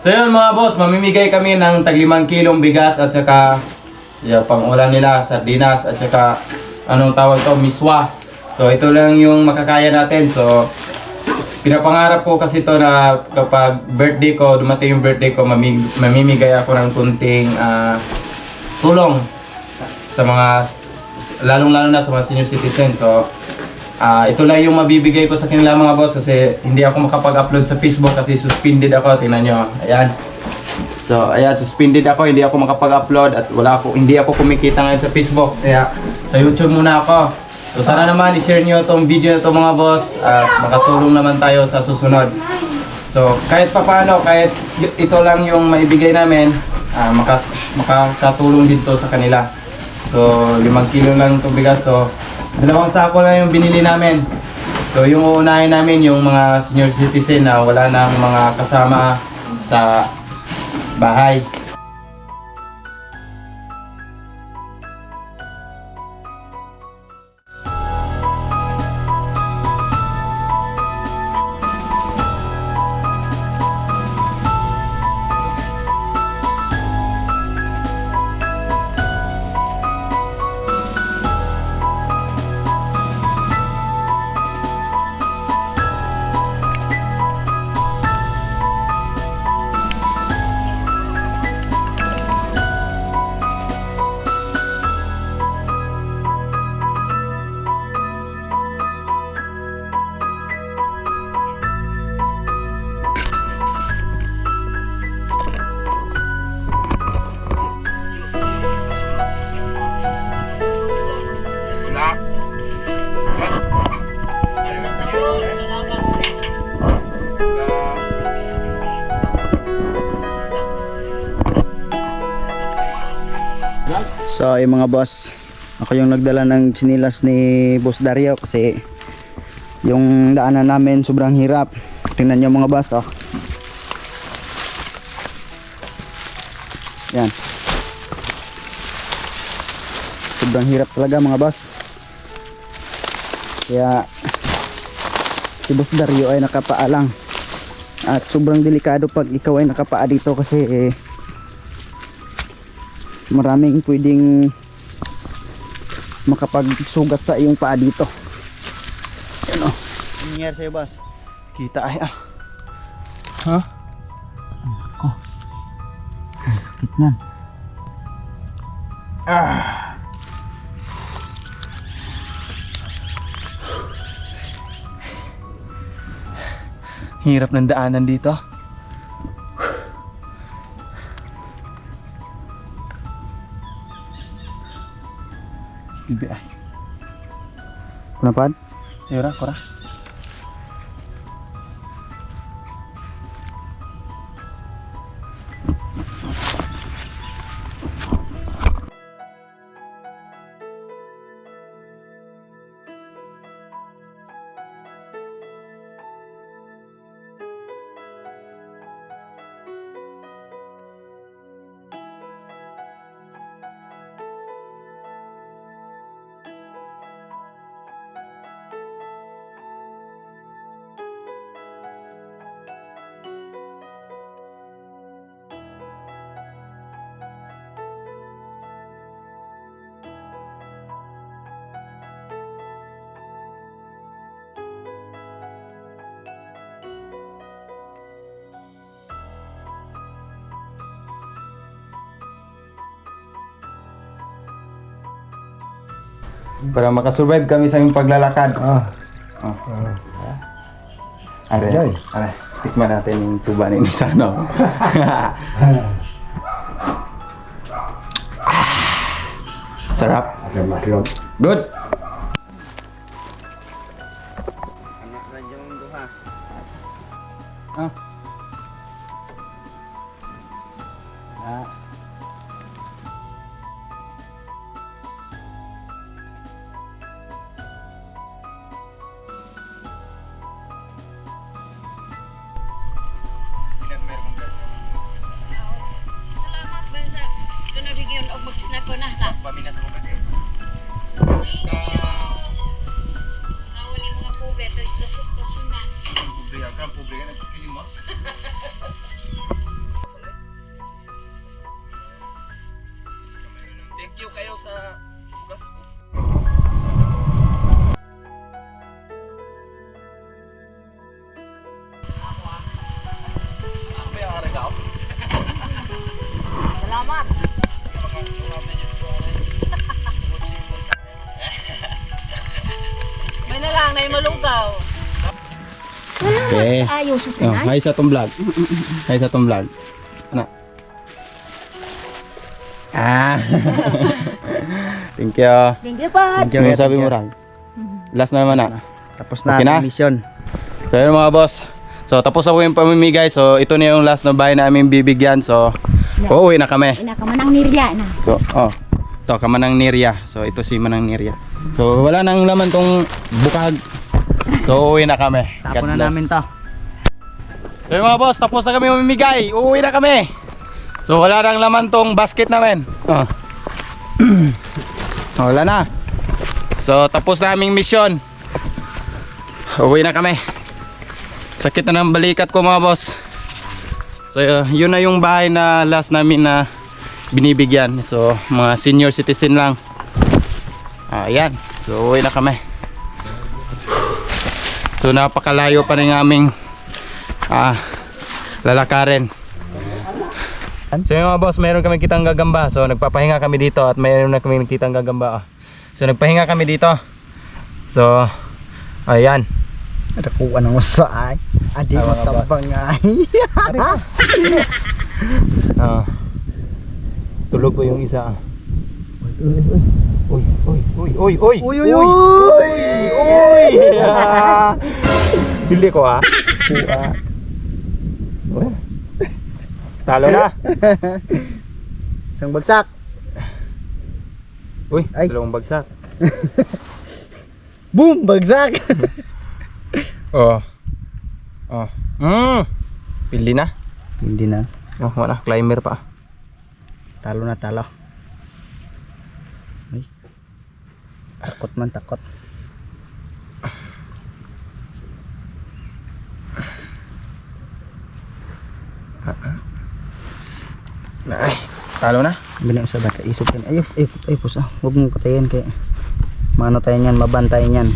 So yun mga boss, mamimigay kami ng tag 5 kilong bigas at saka yeah, pang ulan nila, sardinas at saka anong tawag to, miswa. So ito lang yung makakaya natin. So pinapangarap ko kasi to na kapag birthday ko, dumating yung birthday ko, mamig, mamimigay ako ng kunting ah, tulong sa mga lalong-lalo na sa mga senior citizen. So Ah, ito lang yung mabibigay ko sa kanila mga boss kasi hindi ako makapag-upload sa Facebook kasi suspended ako, tingnan nyo. Ayan. So, ayan, suspended ako, hindi ako makapag-upload at wala ako, hindi ako kumikita ngayon sa Facebook. Kaya sa YouTube muna ako. So, sana naman i-share nyo itong video na to mga boss at makatulong naman tayo sa susunod. So, kahit pa paano, kahit ito lang yung maibigay namin, ah, maka, makakatulong dito sa kanila. So, limang kilo lang itong bigas. So, dalawang sako lang yung binili namin. So, yung uunahin namin yung mga senior citizen na wala nang mga kasama sa bahay. So yung mga boss, ako yung nagdala ng sinilas ni Boss Dario kasi yung daanan namin sobrang hirap. Tingnan nyo mga boss oh. Yan. Sobrang hirap talaga mga boss. Kaya si Boss Dario ay nakapaalang. At sobrang delikado pag ikaw ay nakapaa dito kasi eh, maraming pwedeng makapagsugat sa iyong paa dito. Ano nangyari sa'yo, boss? Kita ay ah. Ha? Ako. Sakit niyan. Hirap ng daanan dito. Ay. Kunapad? Yura, kora. Para makasurvive kami sa iyong paglalakad. Ah, Oh. ah. Are, Jay. are, tikman natin yung tuba ni Nisano. Sarap. Ada maklum. Good. Ah. Ah. Salamat. May na lang na malugaw. Okay. Ayaw sa Oh, hi sa tong vlog. Hi sa tong vlog. Ano? Ah. Thank you. Thank you pa. Thank you, Ano thank sabi you. mo Rang? Last na naman na. Tapos na Okay na? ang mission. So yun mga boss. So tapos na po yung pamimigay. So ito na yung last na bahay namin bibigyan. So uuwi na kami. Ina ka manang nirya na. So oh. Ito kamanang Nirya. So ito si Manang Nirya. So wala nang laman tong bukag. So uuwi na kami. Tapo na namin to. So mga boss, tapos na kami mamimigay. Uuwi na kami. So wala nang laman tong basket namin. Oh. wala na. So tapos na aming mission. Uuwi na kami. Sakit na ng balikat ko mga boss. So uh, yun na yung bahay na last namin na binibigyan. So mga senior citizen lang. Ayan. So uuwi na kami. So napakalayo pa rin aming ah, lalakarin. So yung mga boss, mayroon kami kitang gagamba. So nagpapahinga kami dito at mayroon na kami kitang gagamba. ah. So nagpahinga kami dito. So ayan. Nakuha ng usaay. Adi Ah, mo mga boss. ay. Ah. tulog po yung isa. ah. Uy, uy, uy, uy, uy, Uy, uy, uy! uy! Hindi ko ah. Kuha. Uy. Talo na. Isang bagsak. Uy, Ay. dalawang bagsak. Boom! Bagsak! Oh. Oh. Mm. Pili na. Hindi na. Oh, wala, climber pa. Talo na talo. Ay. Takot man takot. Ay, talo na. Bina sa bata isog yan. Ay, ay, ay, pusa. Huwag mong patayin kay Mano tayo niyan, mabantay niyan.